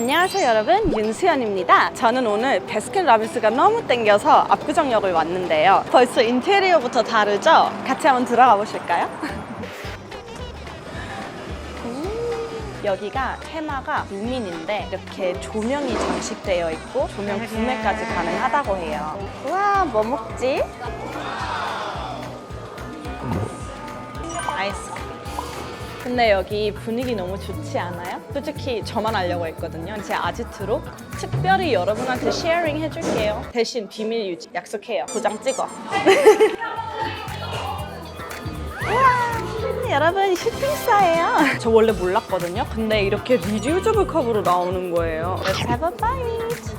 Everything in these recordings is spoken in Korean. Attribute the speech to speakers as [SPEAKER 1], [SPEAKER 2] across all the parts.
[SPEAKER 1] 안녕하세요 여러분 윤수연입니다 저는 오늘 베스킨 라빈스가 너무 땡겨서 압구정역을 왔는데요 벌써 인테리어부터 다르죠? 같이 한번 들어가 보실까요? 음, 여기가 테마가 루민인데 이렇게 조명이 장식되어 있고 조명 구매까지 가능하다고 해요 우와 뭐 먹지? 아이스크림 근데 여기 분위기 너무 좋지 않아요? 솔직히 저만 알려고 했거든요. 제 아지트로 특별히 여러분한테 쉐어링 해줄게요. 대신 비밀 유지 약속해요. 도장 찍어. 여러분 슈팅스타예요. 저 원래 몰랐거든요. 근데 이렇게 리듀저블 컵으로 나오는 거예요. Let's have a bite.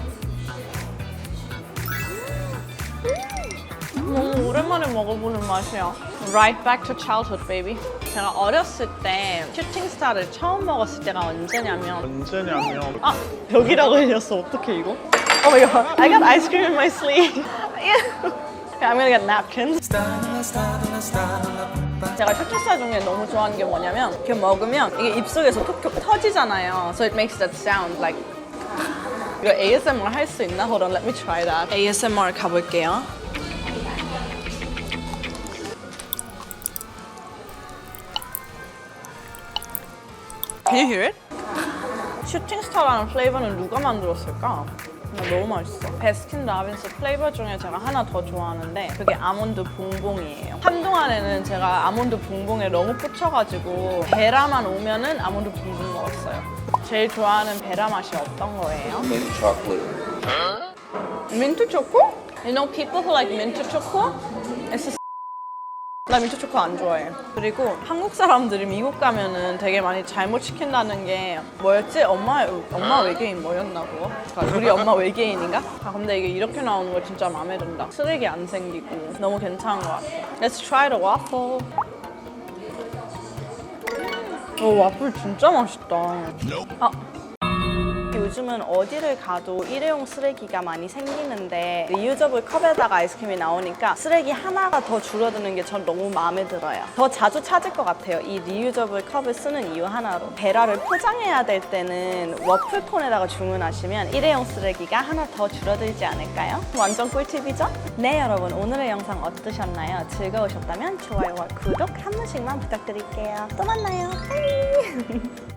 [SPEAKER 1] 너무 오랜만에 먹어보는 맛이야. Right back to childhood, baby. 제가 어렸을 때 슈팅스타를 처음 먹었을 때가 언제냐면
[SPEAKER 2] 언제냐면
[SPEAKER 1] 아 여기라고 흘렸어. 어떡해 이거? Oh my god, I got ice cream in my sleeve. I'm gonna get napkins. 제가 슈팅스타 중에 너무 좋아하는 게 뭐냐면 이렇게 먹으면 이게 입속에서 톡톡 터지잖아요. So it makes that sound like 이거 ASMR 할 수 있나? Hold on, let me try that. ASMR 가볼게요. Can you hear it? 슈팅스타라는 플레이버는 누가 만들었을까? 나 너무 맛있어. 베스킨 라빈스 플레이버 중에 제가 하나 더 좋아하는데 그게 아몬드 봉봉이에요. 한동안에는 제가 아몬드 봉봉에 너무 꽂혀가지고 베라만 오면은 아몬드 봉봉 먹었어요. 제일 좋아하는 베라 맛이 어떤 거예요?
[SPEAKER 3] mint chocolate.
[SPEAKER 1] 민트 초코? You know people who like mint choco? It's 나 민트 초코 안 좋아해. 그리고 한국 사람들이 미국 가면은 되게 많이 잘못 시킨다는 게 뭐였지? 엄마 엄마 외계인 뭐였나 그거? 그러니까 우리 엄마 외계인인가? 아 근데 이게 이렇게 나오는 거 진짜 마음에 든다. 쓰레기 안 생기고 너무 괜찮은 것 같아. Let's try the waffle. 오 와플 진짜 맛있다. 아. 요즘은 어디를 가도 일회용 쓰레기가 많이 생기는데 리유저블 컵에다가 아이스크림이 나오니까 쓰레기 하나가 더 줄어드는 게 전 너무 마음에 들어요. 더 자주 찾을 것 같아요. 이 리유저블 컵을 쓰는 이유 하나로. 베라를 포장해야 될 때는 워플콘에다가 주문하시면 일회용 쓰레기가 하나 더 줄어들지 않을까요? 완전 꿀팁이죠? 네 여러분 오늘의 영상 어떠셨나요? 즐거우셨다면 좋아요와 구독 한 번씩만 부탁드릴게요. 또 만나요. 바이!